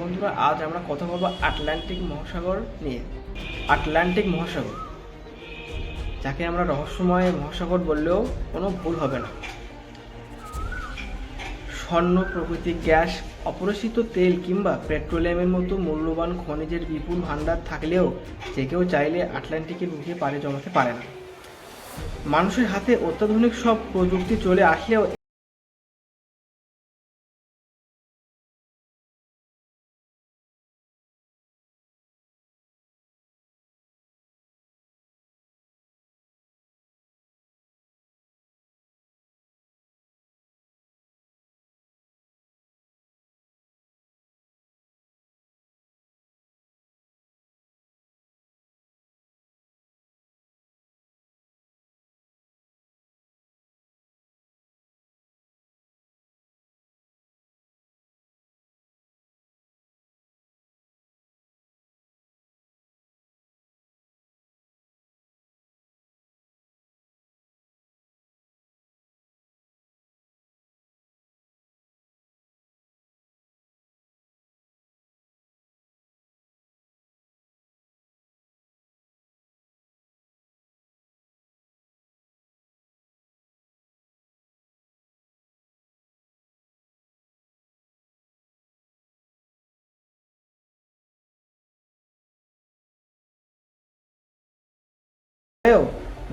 বন্ধুরা, আজ আমরা কথা বলব আটলান্টিক মহাসাগর নিয়ে। আটলান্টিক মহাসাগর। যাকে আমরা রহস্যময় মহাসাগর বললেও কোনো ভুল হবে না। স্বর্ণ প্রভৃতি গ্যাস অপরিচিত তেল কিংবা পেট্রোলিয়ামের মতো মূল্যবান খনিজের বিপুল ভাণ্ডার থাকলেও যে কেউ চাইলে আটলান্টিকের মুখে পাড়ি জমাতে পারে না। মানুষের হাতে অত্যাধুনিক সব প্রযুক্তি চলে আসলেও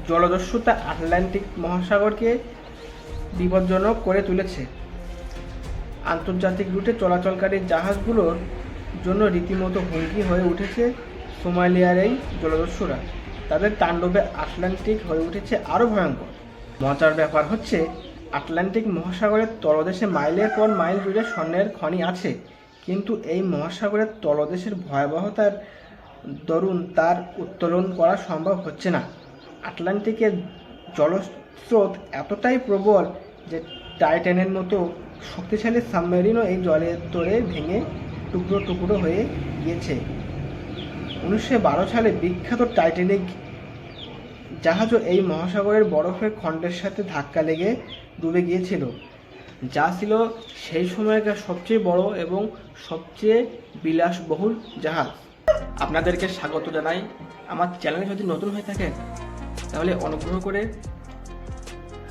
জলদস্যুতা আটলান্টিক মহাসাগরকে বিপজ্জনক করে তুলেছে। আন্তর্জাতিক রুটে চলাচলকারী জাহাজগুলোর জন্য রীতিমতো হুমকি হয়ে উঠেছে সোমালিয়ার এই জলদস্যুরা। তাদের তাণ্ডবে আটলান্টিক হয়ে উঠেছে আরও ভয়ঙ্কর। মজার ব্যাপার হচ্ছে, আটলান্টিক মহাসাগরের তলদেশে মাইলের পর মাইল জুড়ে স্বর্ণের খনি আছে, কিন্তু এই মহাসাগরের তলদেশের ভয়াবহতার দরুন তার উত্তোলন করা সম্ভব হচ্ছে না। আটলান্টিকের জলস্রোত এতটাই প্রবল যে টাইটানের মতো শক্তিশালী সাবমেরিনও এই জলের তোড়ে ভেঙে টুকরো টুকরো হয়ে গিয়েছে। উনিশশো বারো সালে বিখ্যাত টাইটানিক জাহাজও এই মহাসাগরের বরফের খণ্ডের সাথে ধাক্কা লেগে ডুবে গিয়েছিল, যা ছিল সেই সময়কার সবচেয়ে বড় এবং সবচেয়ে বিলাসবহুল জাহাজ। আপনাদেরকে স্বাগত জানাই। আমার চ্যানেলে যদি নতুন হয়ে থাকেন তাহলে অনুগ্রহ করে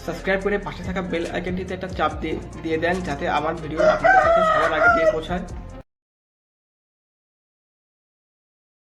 সাবস্ক্রাইব করে পাশে থাকা বেল আইকনটিতে একটা চাপ দিয়ে দিয়ে দেন যাতে আমার ভিডিও আপনাদের কাছে সবার আগে দিয়ে পৌঁছায়।